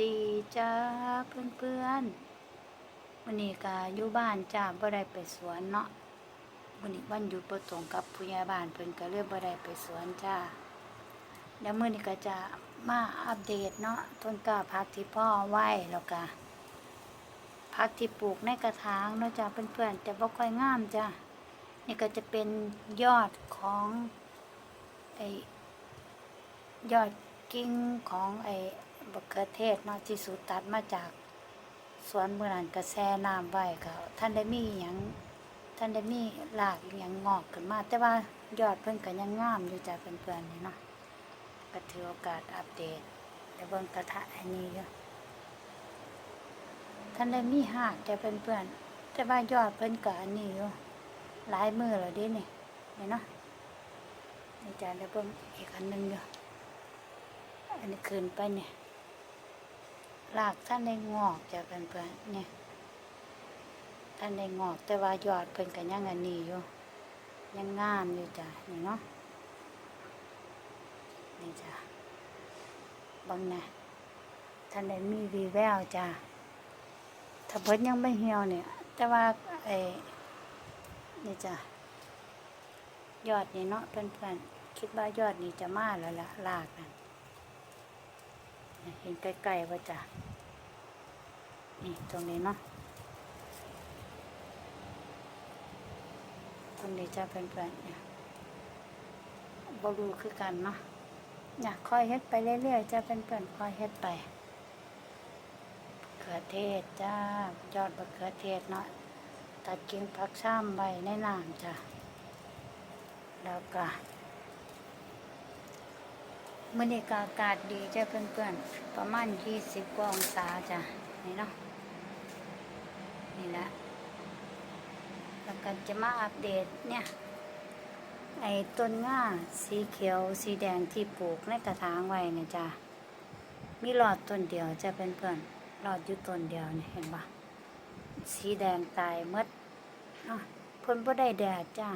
ดีจ้าเพื่อนๆวันนี้ก็อยู่บ้านจ้าบ่ได้ไปสวนเนาะวันนี้วันหยุดบ่ตรงกับผู้ใหญ่บ้านเพิ่นก็เลยบ่ได้ไปสวนจ้าแล้วมื้อนี้ก็จะมาอัปเดตเนาะต้นกล้าพักที่พ่อไว้แล้วก็พักที่ปลูกในกระถางเนาะจ้าเพื่อนๆแต่บ่ค่อยงามจ้านี่ก็จะเป็นยอดของไอ้ยอดกิ่งของไอ้ บักเขือเทศเนาะที่สูตัดมาจากสวนเมื่อนั้นก็แช่น้ำไว้ก็ท่านได้มีอย่างท่านได้มีรากอย่างงอกขึ้นมา แต่ว่ายอดเพิ่นก็ยังงามอยู่จ้ะเพื่อนๆนี่เนาะก็ถือโอกาสอัปเดตแต่เบิ่งกระทะอันนี้อยู่ท่านได้มีหากจ้ะเพื่อนๆแต่ว่ายอดเพิ่นก็อันนี้อยู่หลายมือแล้วดินี่นี่เนาะนี่จ้ะเดี๋ยวเบิ่งอีกอันหนึงอยู่อันนี้คืนไปเนี่ย รากท่านได้งอกจากเพื่อนเนี่ยท่านได้งอกแต่ว่ายอดเพิ่นก็ยังอันนี้อยู่ยังงามอยู่จ้ะนี่เนาะนี่จ้ะบังนะท่านได้มีวีแววจ้ะถ้าเพิ่นยังไม่เหี่ยวเนี่ย แต่ว่าไอ้นี่จ้ะยอดนี่เนาะเพื่อนๆคิดว่ายอดนี่จะมาแล้วล่ะรากนั่น เห็นใกล้ๆว่าจ้ะนี่ตรงนี้เนาะตรงนี้จะเป็นแบบเนี่ยบรูคือกันเนาะเนี่ยคอยเฮ็ดไปเรื่อยๆจะเป็นเพื่อนคอยเฮ็ดไปเขือเทศจ้ายอดมะเขือเทศเนาะตัดกิ่งพักซ้ำไว้ในน้ำจ้ะแล้วก็ มื่อนี้ก็อากาศดีจ้ะเพื่อนๆ ประมาณยี่สิบกว่าองศาจ้ะนี่เนาะนี่แหละแล้วก็จะมาอัปเดตเนี่ย ไอ้ต้นง่าสีเขียวสีแดงที่ปลูกในกระถางไว้เนี่ยจ้ะมีหลอดต้นเดียวจ้ะเพื่อนๆหลอดอยู่ต้นเดียวเนี่ยเห็นปะสีแดงตายมดเนาะเพิ่นบ่ได้แดดจ้ะ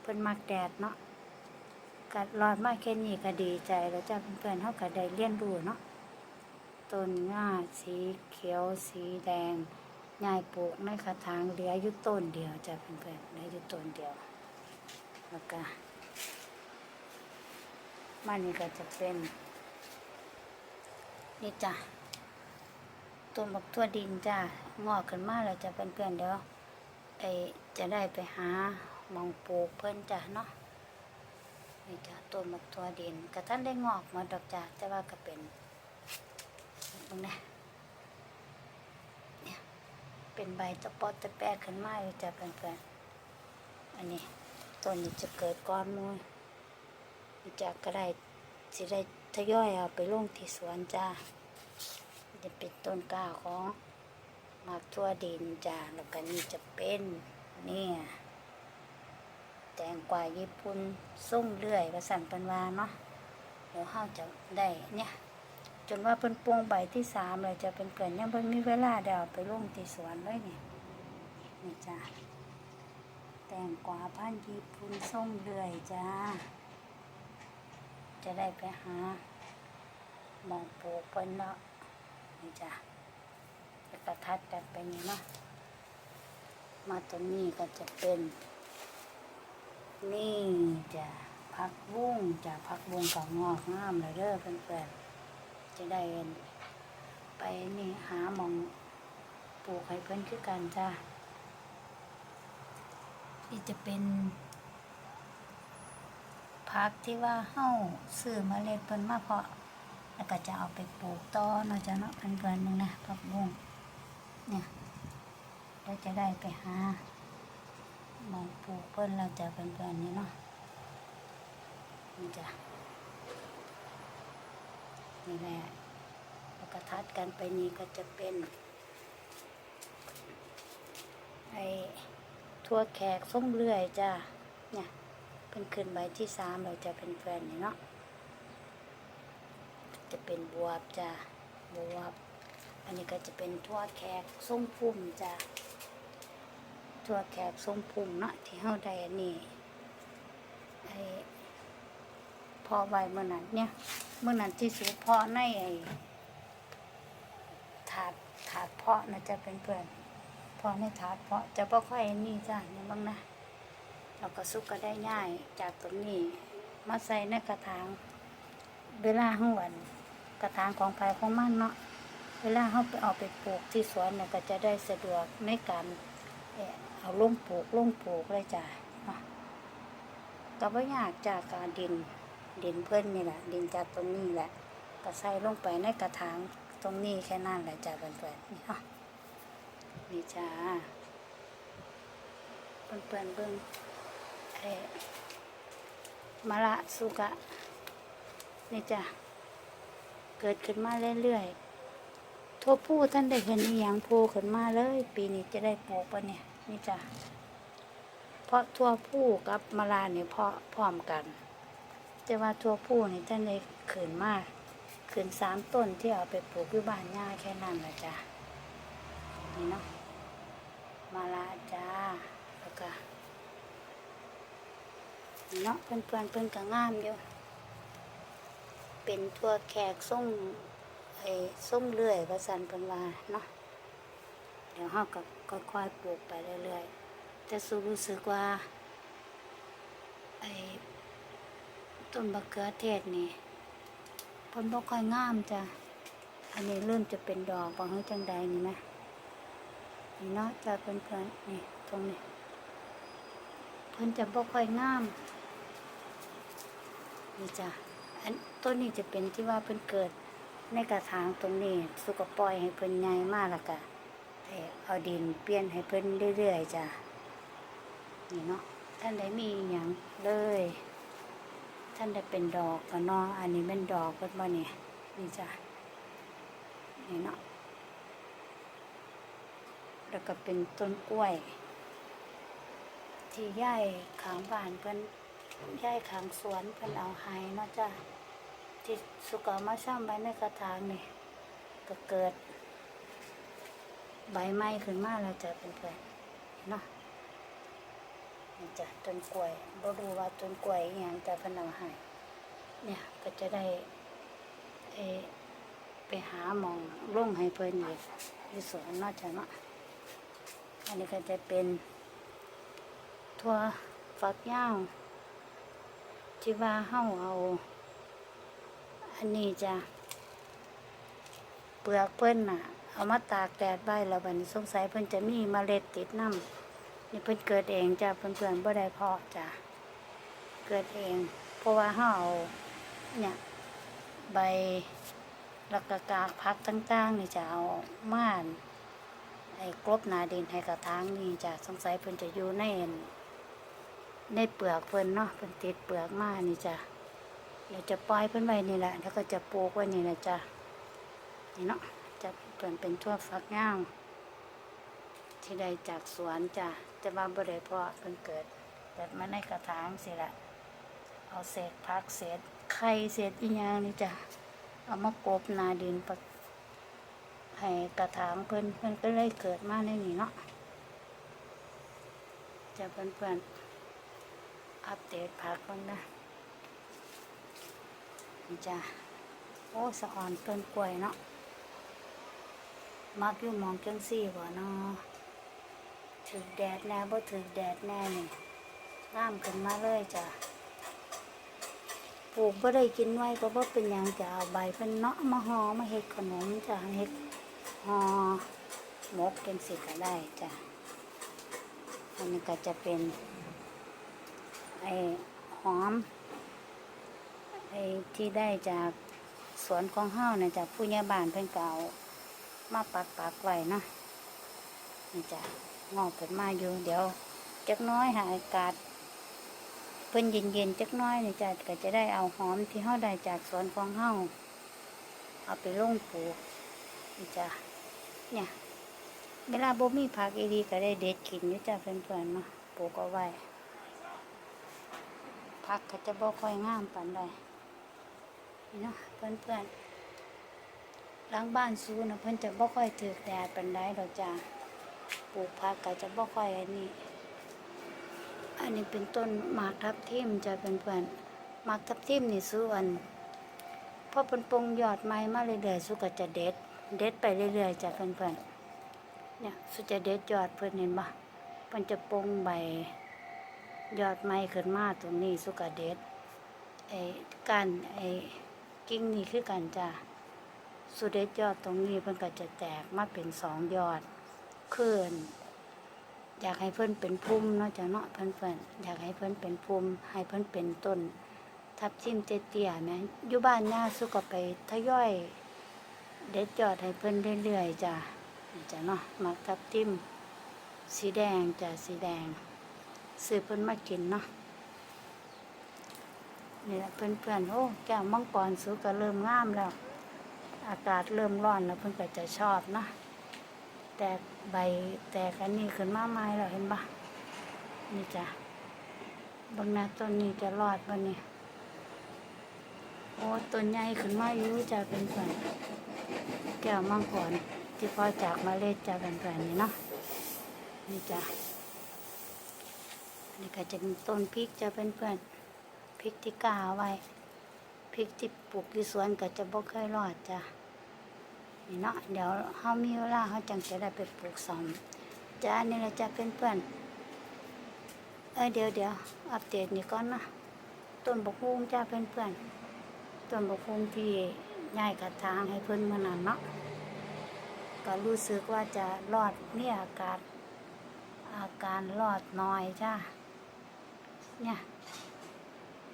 เพิ่นมักแดดเนาะ กัดรอดมาแค่นี้ก็ดีใจแล้วจ้าเพื่อนๆเขาก็ได้เรียนรู้เนาะต้นง่าสีเขียวสีแดงยายปลูกในกระถางเหลืออยู่ต้นเดียวจ้าเพื่อนๆเหลืออยู่ต้นเดียว แล้วก็มันนี่ก็จะเป็นนี่จ้ะต้นบักทั่วดินจ้างอกขึ้นมาแล้วจะเพื่อนๆเดี๋ยวไอจะได้ไปหามองปลูกเพิ่อนจ้ะเนาะ นี่จ้ะต้นมะตัวเดินกระท่านได้งอกมาดอกจ้ะแต่ว่าก็เป็นตรงนี้เนี่ยเป็นใบตะปอดตะแปดขึ้นมาอยู่จ้ะเพื่อนๆอันนี้ต้นนี้จะเกิดก้อนมูลนี่จ้ะก็ได้สิได้ทยอยเอาไปลงที่สวนจ้าจะเป็นต้นกล้าของหมากทั่วดินจ้าแล้วก็นี่จะเป็นเนี่ย ตงกวาญี่ปุ่นส่งเรื่อยประสันปันวาเนาะเดี๋ยวเฮาจะได้เนี่ยจนว่าเป็นปวงใบที่สามเลยจะเป็นเกินยังเพิ่นมีเวลาเดาไปลงที่สวนเลยเนี่ยนี่จ้าแตงกวาพันญี่ปุ่นส่งเรื่อยจ้าจะได้ไปหาหมองปลูกเพิ่นเนาะนี่จ้าแล้วก็ทัดกันไปนี่เนาะมาตรงนี้ก็จะเป็น นี่จะพักบุ้งจะพักบุ้งกับงอกงามเลยเด้อเพื่อนๆจะได้ไปนี่หาหมองปลูกให้เพื่อนคือกันจ้านี่จะเป็นพักที่ว่าเฮ้าซื้อเมาเล็ดเพิ่นมาเพาะแล้วก็จะเอาไปปลูกต่อเนาะจ้ะเนาะเพื่อนๆนึงนะพักบุ้งเนี่ยแล้วจะได้ไปหา มองปูกเพิ่นเราจะเป็นเพื่อนๆนี่เนาะนี่จ้ะนี่แหละแล้วก็ทัดกันไปนี่ก็จะเป็นไอ้ทั่วแขกส้มเลื่อยจ้ะเนี่ยเป็นขึ้นใบที่สามเราจะเป็นแฟนนี่เนาะจะเป็นบวบจ้ะบวบ อันนี้ก็จะเป็นทั่วแขกส้มพุ่มจ้ะ ตัวแขกทรงพุ่มเนาะที่เฮาได้อันนี้ไอ้พอใบเมื่อนั้นเนี่ยเมื่อนั้นที่สูพอในไอ้ถาดถาดเพาะนะจะเป็นเพื่อนพาะในถาดเพาะจะบ่ค่อยนี่จ้ะเนี่ยบ้างนะเราก็ซุกก็ได้ง่ายจากตรงนี้มาใส่ในกระถางเวลาห้าวันกระถางของภายของมันเนาะเวลาเขาไปเอาไปปลูกที่สวนเนี่ยก็จะได้สะดวกในการ เอาลงปลูกลงปลูกเลยจ้ะเนาะก็ไม่ยากจากการดินดินเพื่อนนี่แหละดินจากตรงนี้แหละ ก็ใส่ลงไปในกระถางตรงนี้แค่นั้นแหละจ้ะเพื่อนๆนี่เนาะนี่จ้าเพื่อนๆเบิ่งเอ่อมะละสุกะนี่จ้ะเกิดขึ้นมาเรื่อยๆทั่วผู้ท่านได้เห็นอีหยังโผล่ขึ้นมาเลย ปีนี้จะได้ปลูกปะเนี่ย นี่จ้ะเพราะทั่วผู้กับมะลาเนี่ยเพาะพร้อมกัน แต่ว่าทั่วผู้นี่ท่านได้ขึ้นมากขึ้นสามต้นที่เอาไปปลูกที่บ้านย่าแค่นั้นแหละจ้ะนี่เนาะมะลาจ้าแล้วก็เนาะเพื่อนเพื่อนเพื่อนก็งามอยู่เป็นทั่วแขกส่งไอ้ส่งเลื่อยประสันเพิ่นว่าเนาะ ดี๋ยวเฮาก็ค่อยๆปลูกไปเรื่อยๆ แต่สูรู้สึกว่าไอ้ต้นบักเขือเทศนี่เพิ่นบ่ค่อยงามจ้ะ อันนี้เริ่มจะเป็นดอกบ่ฮู้จังใดนี่นะนี่เนาะจ้ะเพิ่นๆนี่ตรงนี้เพิ่นจะบ่ค่อยงามนี่จ้ะอันต้นนี้จะเป็นที่ว่าเพิ่นเกิดในกระถางตรงนี้ สุกปล่อยให้เพิ่นใหญ่มากแล้วก็แต่ เอาดินเปลี่ยนให้เพิ่นเรื่อยๆจ้ะนี่เนาะท่านได้มีอย่างเลย ท่านได้เป็นดอกก็เนาะอันนี้เป็นดอกเพิ่นบ่นี่นี่จ้ะนี่เนาะแล้วก็เป็นต้นกล้วย ที่ย้ายขางบ้านเพิ่นย้ายขางสวนเพิ่นเอาให้เนาะจ้ะที่สุกเอามาซ้ำไว้ในกระถางนี่ก็เกิด ใบไม้ขึ้นมาแล้วจ้ะเพื่อนๆเนาะนี่จ้ะต้นกล้วยบ่รู้ว่าต้นกล้วยอหยังแต่เพิ่นเอาให้เนี่ยก็จะได้เอไปหาหมองลงให้เพิ่นอีกที่สวนเนาจะเนาะอันนี้ก็จะเป็นทั่วฝักยาวที่ว่าเฮาเอา อันนี้จ้ะเปลือกเพิ่นน่ะ เอามาตากแดดไว้แล้วบัดนี้สงสัยเพิ่นจะมีเมล็ดติดน้ำนี่เพิ่นเกิดเองจ้ะเพื่อนๆบ่ได้เพาะจ้ะเกิดเอง เพราะว่าเฮาเอาเนี่ยใบแล้วก็กากพักต่างๆนี่จะเอาม่านไอ้กลบนาดินให้กระถางนี่จ้ะสงสัยเพิ่นจะอยู่ในในเปลือกเพิ่นเนาะเพิ่นติดเปลือกมานี่จ้ะเดี๋ยวจะปล่อยเพิ่นไว้นี่แหละแล้วก็จะปลูกไว้นี่แหละจ้ะนี่เนาะ เปลี่ยนเป็นทั่วฟักย่างที่ได้จากสวนจ้ะจะมาบ่ได้เพาะเพิ่นเกิดเกิดมาในกระถางสิละเอาเศษพักเศษไข่เศษอีหยังนี่จ้ะเอามากบนาดินปะให้กระถางเพิ่นเพิ่นก็เลยเกิดมาในนี่เนาะจะเพื่อนๆอัปเดตผักมันนะนี่จ้ะโอ้สะอ่อนต้นกล้วยเนาะ มักอยู่มองจังซี่บ่เนาะถึกแดดแน่บ่ถึกแดดแน่นี่งามขึ้นมาเลยจ้ะปลูกบ่ได้กินไว้ก็บ่าเป็นหยังจะเอาใบเพิ่นเนาะมาห่อมาเฮ็ดขนมจ้ะเฮ็ดห่อหมกจังซี่ก็ได้จ้ะอันนี้ก็จะเป็นไอ้หอมไอ้ที่ได้จากสวนของเฮาเนะจากผู้ใหญ่บ้านเพิ่นเก่า มาปักปักไว้เนาะนี่จ้ะงอกขึ้นมาอยู่ เดี๋ยวจักน้อยหาอากาศเพิ่นเย็นๆจักน้อยนี่จ้ะก็จะได้เอาหอมที่เฮาได้จากสวนของเฮาเอาไปลงปลูกนี่จ้ะเนี่ยเวลาบ่มีผักอีดีก็ได้เด็ดกินอยู่จ้ะเพื่อนๆเนาะปลูกเอาไว้ผักก็จะบ่ค่อยงามปานใดนี่เนาะเพื่อนๆ ล้างบ้านซูนะเพิ่นจะบ่ค่อยถือแดดปานใดดอกจ้าปลูกผักก็จะบ่ค่อยอันนี้ อันนี้เป็นต้นหมากทับทิมจ้ะเพื่อนเพื่อนๆหมากทับทิมนี่สู้อันพอเป็นปงยอดไม้มาเรื่อยๆสู้ก็จะเด็ด เด็ดไปเรื่อยๆจ้ะเพื่อนๆ เนี่ยสุจะเด็ดยอดเพื่อนเห็นปะมันจะปงใบยอดไม้ขึ้นมาตรงนี้สุกะเด็ดไอ้กานไอ้กิ่งนี่คือกันจ้ะ สุดเด็ดยอดตรงนี้เพิ่นก็จะแตกมาเป็นสองยอดขึ้นอยากให้เพิ่นเป็นพุ่มนาะจ้ะเนาะเพื่อนๆอยากให้เพิ่นเป็นพุ่มให้เพิ่นเป็นต้น ทับทิมเตี้ยๆแหม่อยู่บ้านย่าสุก็ไปทยอย เด็ดยอดให้เพิ่นเรื่อยๆจ้ะจ้ะเนาะมักทับทิมสีแดงจ้ะสีแดงซื้อเพิ่นมากินเนาะนี่แหละเพื่อนๆโอ้แก้วมังกรสุก็เริ่มงามแล้ว อากาศเริ่มร้อนแล้วเพิ่นก็จะชอบนะแตกใบแตกอันนี้ขึ้นมาใหม่แล้วเห็นปะนี่จ้ะบางนาต้นนี้จะรอดบ่เนี่ยโอ้ต้นใหญ่ขึ้นมาอยู่จะเป็นแผ่นแก้วมังกรที่พอจากเมาเล็ดจะเป็นแผ่นนี่เนาะนี่จ้ะนี่ก็จะเป็นต้นพริกจะเป็นเพื่อนพริกที่กาเอาไว้ พริกที่ปลูกที่สวนก็จะบ่เคยรอดจ้ะนี่เนาะเดี๋ยวเฮามีเวลาเฮาจังจะได้ไปปลูกซ้ำจ้านี่แหละจะเป็นเพื่อนเอ้ยเดี๋ยวเดี๋ยวอัปเดตนี่ก่อนนะต้นบกฮุ้งจ้าเป็นเพื่อนต้นบกฮุงที่ย้ายกระถางให้เพิ่นเมื่อนั้นเนาะก็รู้สึกว่าจะรอดมีอากาศอาการรอดน้อยจ้าเนี่ย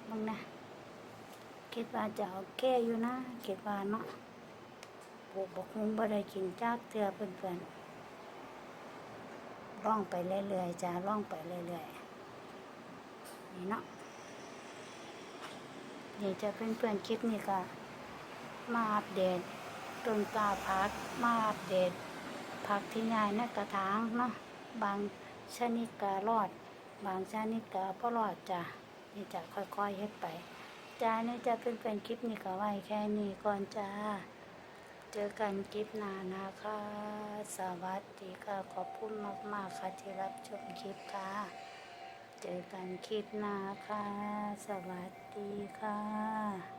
มึงนะ คิดว่าจะโอเคอยู่นะคิดว่าเนาะปลูกบกฮุงบ่ได้กินจากเทือเพื่อนๆร่องไปเรื่อยๆจ้าร่องไปเรื่อยๆนี่เนาะนี่จะเพื่อนๆคลิปนี้ก็มาอัปเดตต้นกล้าพักมาอัปเดตผักที่ง่ายในกระถางเนาะบางชนิดก็รอด บางชนิดก็บ่รอดจ้ะนี่จะค่อยๆเฮ็ดไป จ้านี่จะเป็นแฟนคลิปนี้ก็ไว้แค่นี้ก่อนจ้า เจอกันคลิปหน้านะคะ สวัสดีค่ะ ขอบคุณมาก ๆ ค่ะที่รับชมคลิปค่ะ เจอกันคลิปหน้าค่ะ สวัสดีค่ะ